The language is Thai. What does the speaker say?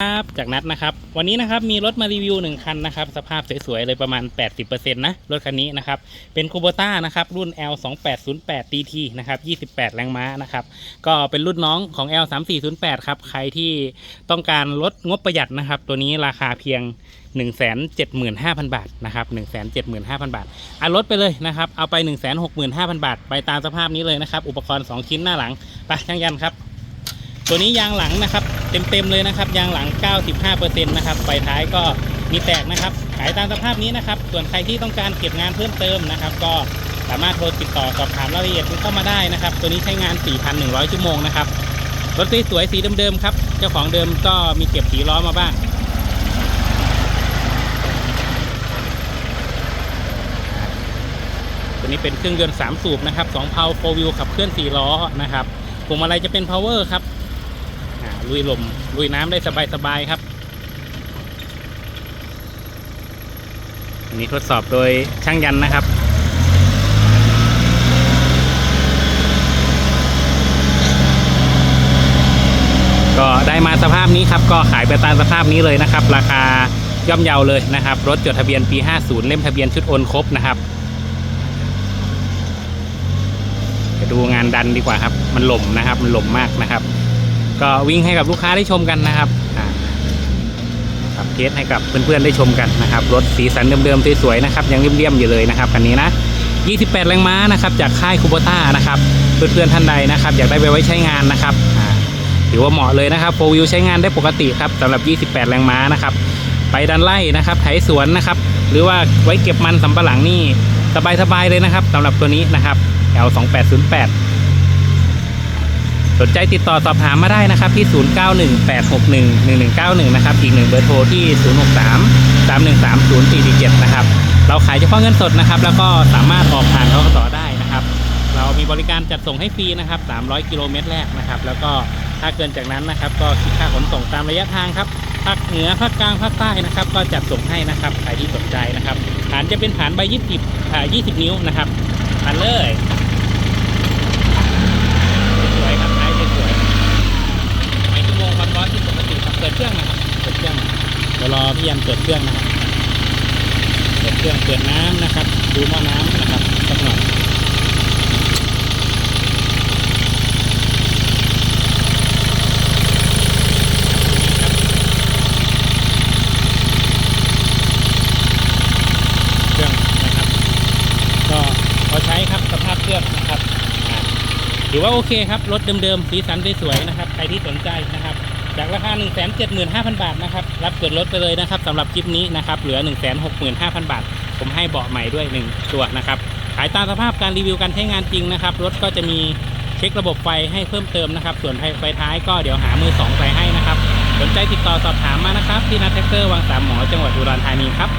ครับจากนัดนะครับ วันนี้นะครับมีรถมารีวิวหนึ่งคันนะครับ สภาพสวยๆ เลยประมาณ 80%นะ รถคันนี้นะครับ เป็นคูโบต้านะครับ รุ่น L 2 8 0 8 DT นะครับ 28 แรงม้านะครับ ก็เป็นรุ่นน้องของ L 3 4 0 8ครับ ใครที่ต้องการลดงบประหยัดนะครับ ตัวนี้ราคาเพียง 175,000 บาทนะครับ 175,000 บาทเอะลดไปเลยนะครับ เอาไป 165,000 บาท ไปตามสภาพนี้เลยนะครับ อุปกรณ์ 2 ชิ้นหน้าหลังไปช่างยันครับ ตัวนี้ยางหลังนะครับ เต็มๆเลยนะครับยางหลัง 95%นะครับไฟท้ายก็มีแตกนะครับขายตามสภาพนี้นะครับ ส่วนใครที่ต้องการเก็บงานเพิ่มเติมนะครับ ก็สามารถโทรติดต่อสอบถามรายละเอียดเข้ามาได้นะครับ ตัวนี้ใช้งาน 4,100 ชั่วโมงนะครับรถสวยๆสีเดิมๆครับ เจ้าของเดิมก็มีเก็บสีล้อมาบ้างตัวนี้เป็นเครื่องยนต์3สูบนะครับ2เพาโฟวิวขับเคลื่อน4ล้อนะครับพวงมาลัยจะเป็น power ครับ ลุยลมลุยน้ำได้สบายๆครับอันนี้ทดสอบโดยช่างยันนะครับก็ได้มาสภาพนี้ครับก็ขายไปตามสภาพนี้เลยนะครับ ราคาย่อมเยาเลยนะครับ รถจดทะเบียนปี 50 เล่มทะเบียนชุดโอนครบนะครับไปดูงานดันดีกว่าครับ มันหล่มนะครับ มันหล่มมากนะครับ ก็วิ่งให้กับลูกค้าได้ชมกันนะครับอ่าขับเทสให้กับเพื่อนๆได้ชมกันนะครับ รถสีสันเดิมๆสวยๆนะครับ ยังเลี่ยมๆอยู่เลยนะครับคันนี้นะ 28 แรงม้านะครับ จากค่ายคูโบต้านะครับเพื่อนๆท่านใดนะครับ อยากได้ไปไว้ใช้งานนะครับถือว่าเหมาะเลยนะครับโฟวิวใช้งานได้ปกติครับสำหรับ 28 แรงม้านะครับ ไปดันไล่นะครับ ไถสวนนะครับ หรือว่าไว้เก็บมันสำปะหลังนี่สบายๆเลยนะครับสำหรับตัวนี้นะครับ L 2 8 0 8 สนใจติดต่อสอบถามมาได้นะครับที่ 0918611191 นะครับ อีกหนึ่งเบอร์โทรที่ 063 313 0447นะครับ เราขายเฉพาะเงินสดนะครับ แล้วก็สามารถออกผ่านทกสได้นะครับ เรามีบริการจัดส่งให้ฟรีนะครับ 300 กิโลเมตรแรกนะครับ แล้วก็ถ้าเกินจากนั้นนะครับ ก็คิดค่าขนส่งตามระยะทางครับภาคเหนือภาคกลางภาคใต้นะครับ ก็จัดส่งให้นะครับใครที่สนใจนะครับฐานจะเป็นฐานใบยี่สิบอ่า20นิ้วนะครับฐานเลย สวยครับท้ายสวยๆไม่ชั่วโมงความร้อนที่ปกติครับ เปิดเครื่องนะครับเปิดเครื่องเดี๋ยวรอพี่ยันเปิดเครื่องนะครับเปิดเครื่องเปิดน้ำนะครับ ดูหม้อน้ำนะครับสักหน่อยเครื่องนะครับ ก็พอใช้ครับสภาพเครื่องนะครับถือว่าโอเคครับรถเดิมๆสีสันสวยๆนะครับ ใครที่สนใจนะครับ จากราคา 1 7 5 0 0 0 บาทนะครับ รับเกิดรถไปเลยนะครับสำหรับคลิปนี้นะครับ เหลือ 1 6 5 0 0 0 บาท ผมให้เบาะใหม่ด้วย 1 ตัวนะครับ ขายตามสภาพการรีวิวการใช้งานจริงนะครับ รถก็จะมีเช็คระบบไฟให้เพิ่มเติมนะครับ ส่วนไฟท้ายก็เดี๋ยวหามือสองไปให้นะครับ สนใจติดต่อสอบถามมานะครับ ที่นัทแท็กเตอร์วังสามหมอจังหวัดอุดรธานีครับ